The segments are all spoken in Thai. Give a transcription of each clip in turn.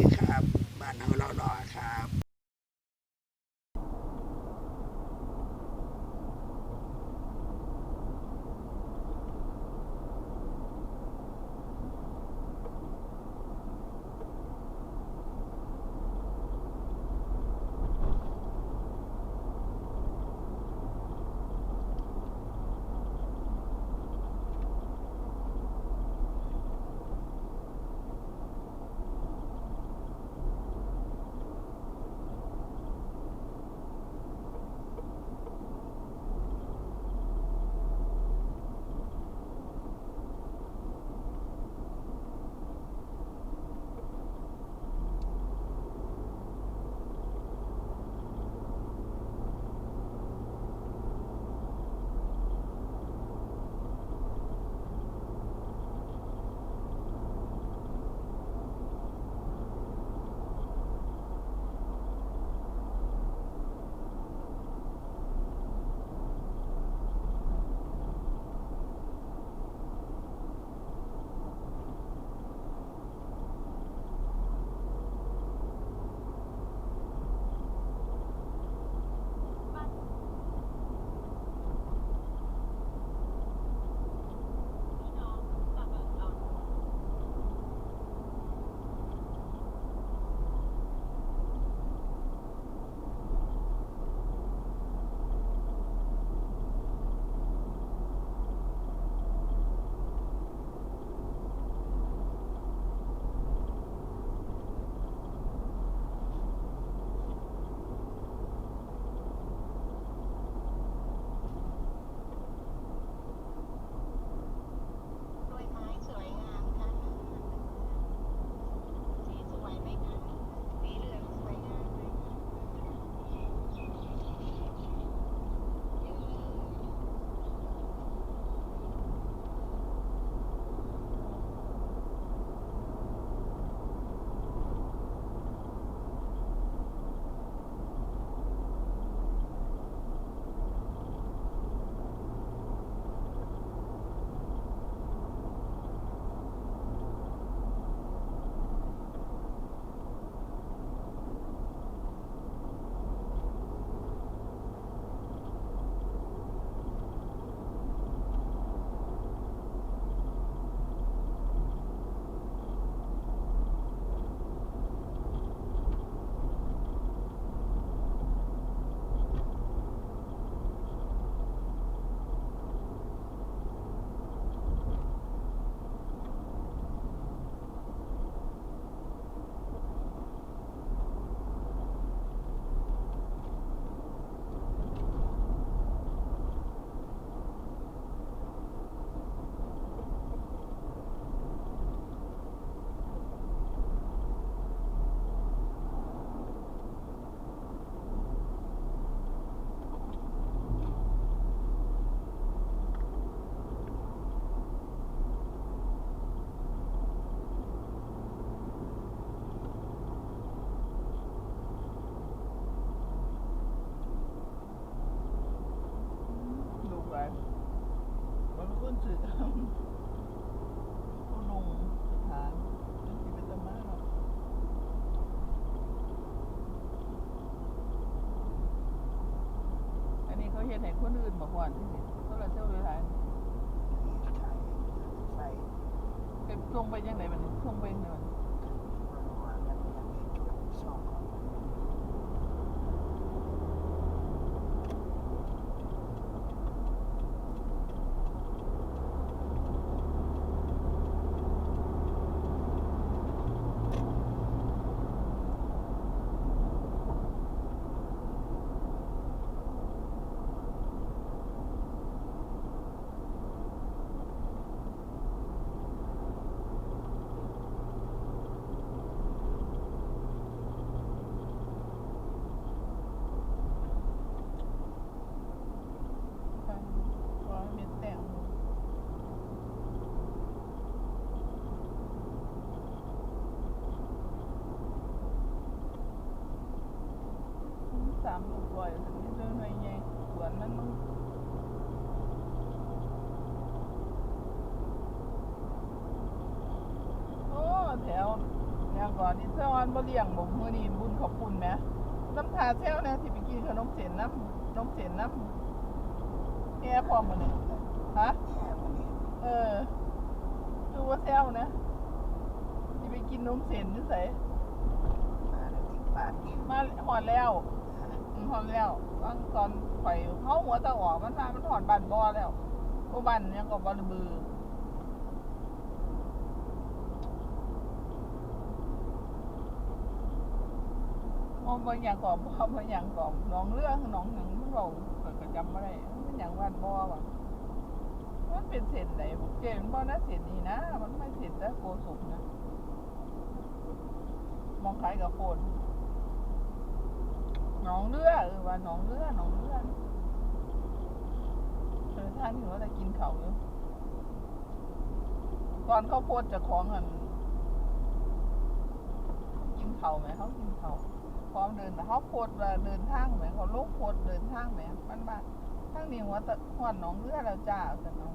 ีครับ บ้านเฮาเราหครับ ฮ็ดให้คนอื่นบ่ฮ้อนจังซี่เซลาร์เซลล์หลายๆเป็นส่งไปยังไดมันี้ส่งไปจังไดบันามลูกลอยสักนิดเลยหน่อยใหญ่สวนมันมึโอ้แถวแนวก่อนนี่เซวันบ่เลี้ยงบ่มื้อนี้บุญขอบคุณแหมน้ำตาแซวนที่ไปกินขนมเส้นน้ำขนมเส้นน้ำแก่พร้อมมื้อนี้ฮะเออดูว่าแซวนที่ไปกินขนมเส้นจังไสมาหอดแล้ว อืมหอดแล้วตอนตอนข่อยเฮาหัวตะออกมันมามันหอดบ้านบ่แล้วบ่บ้านยังก็บ่ระบือมองบางอย่างก่อนพอบางอย่างก่อนน้องเรื่องน้องหนังมันบอกข่อยก็จำไม่ได้มันอย่างวันบ่ว่ะมันเป็นเศษไหนบุกเจมันบ่นะเศษนี้นะ มันไม่เศษแต่โกสุกนะ มองคล้ายกับโคน น้องเลือเออว่าหน้องเลือหน้องเลือเออท่านถือว่าจะกินเขาอยู่ตอนเขาโพดจะของกันกินเขาไหมเขากินเขาวพร้อมเดินเขาโพดเดินทางไหมเขาลงโพดเดินทางไหมมันมาทั้งนี้หัวตะหัวหน้องเลือแล้วจ้าสันเอา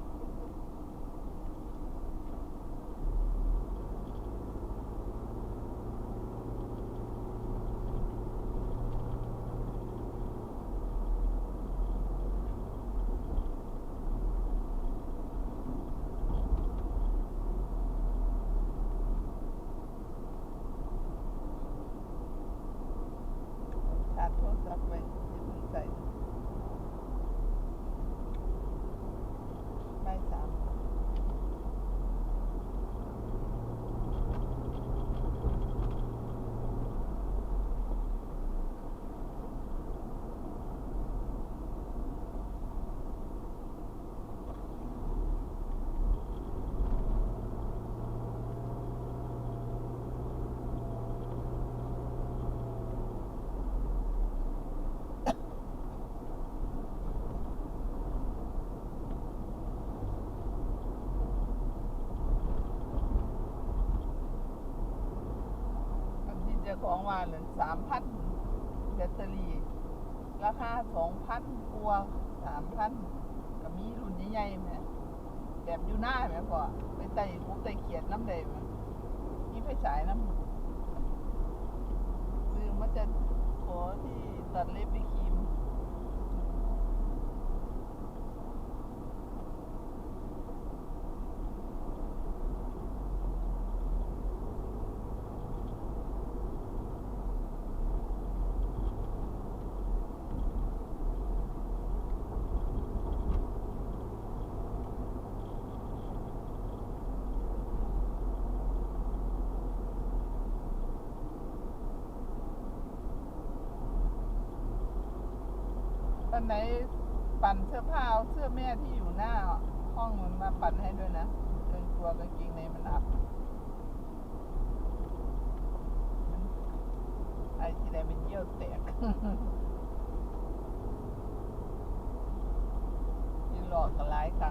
าร์จโทรศัพท์ไว้อย่าเพิ่งใส่ใบายสาม อันที่เจะ ของมาเหลือสามพันแบตเตอรี่ ราคาสองพันกว่าสามพันก็มีรุ่นใหญ่ๆไหมแบบอยู่หน้าไหมพ่อไปไต่ปุ๊บไต่เขียดน้ำเดไหมมีไฟฉายน้ำซื้อมาจะขอที่ตัดเล็บไปค วันไหนปั่นเสื้อผ้าเอาเสื้อแม่ที่อยู่หน้า ห้องมันมาปั่นให้ด้วยนะเกินกลัวกางเกงในมันอับไอ้ที่ใดมันเยี่ยวแตกยี่หลอกกระไรค่ะ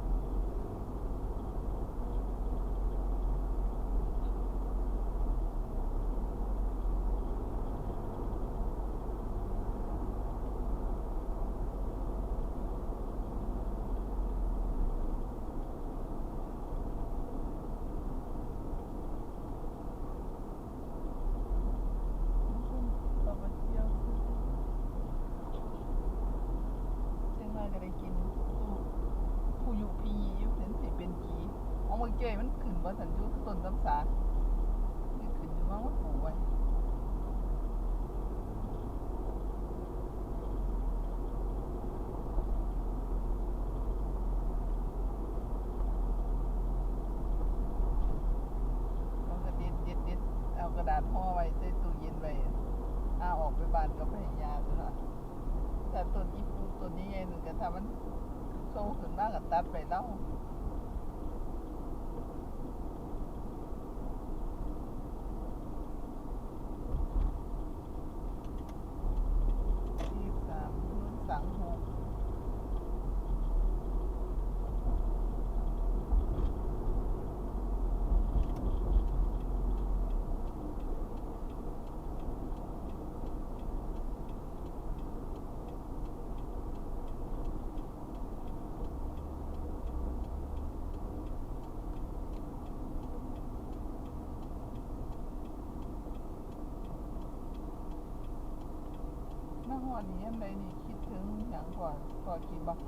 เราไปเที่ยวซื้อเชียงรายก็ได้กินผู้ผู้อยู่พีอยู่เห็นสิเป็นกี เกยมันขึ้นว่สันจุต้นตำสานี่ขึ้นอยู่ว่ามันปลูกไว้เราก็ด็ดด็ดด็ดเอากระดาษห่อไว้ใส่ตู้เย็นไว้เอาออกไปบ้านก็ไปให้ยาซะละแต่ต้นอีปูต้นนี้ไงหนึ่งก็ถ้ามันโตขึ้นมากก็ตัดไปแล้วที่สามรุ่นสังหก อนนี้ยังไงนี่คิดถึงอย่างก่อนก่อนกินบ่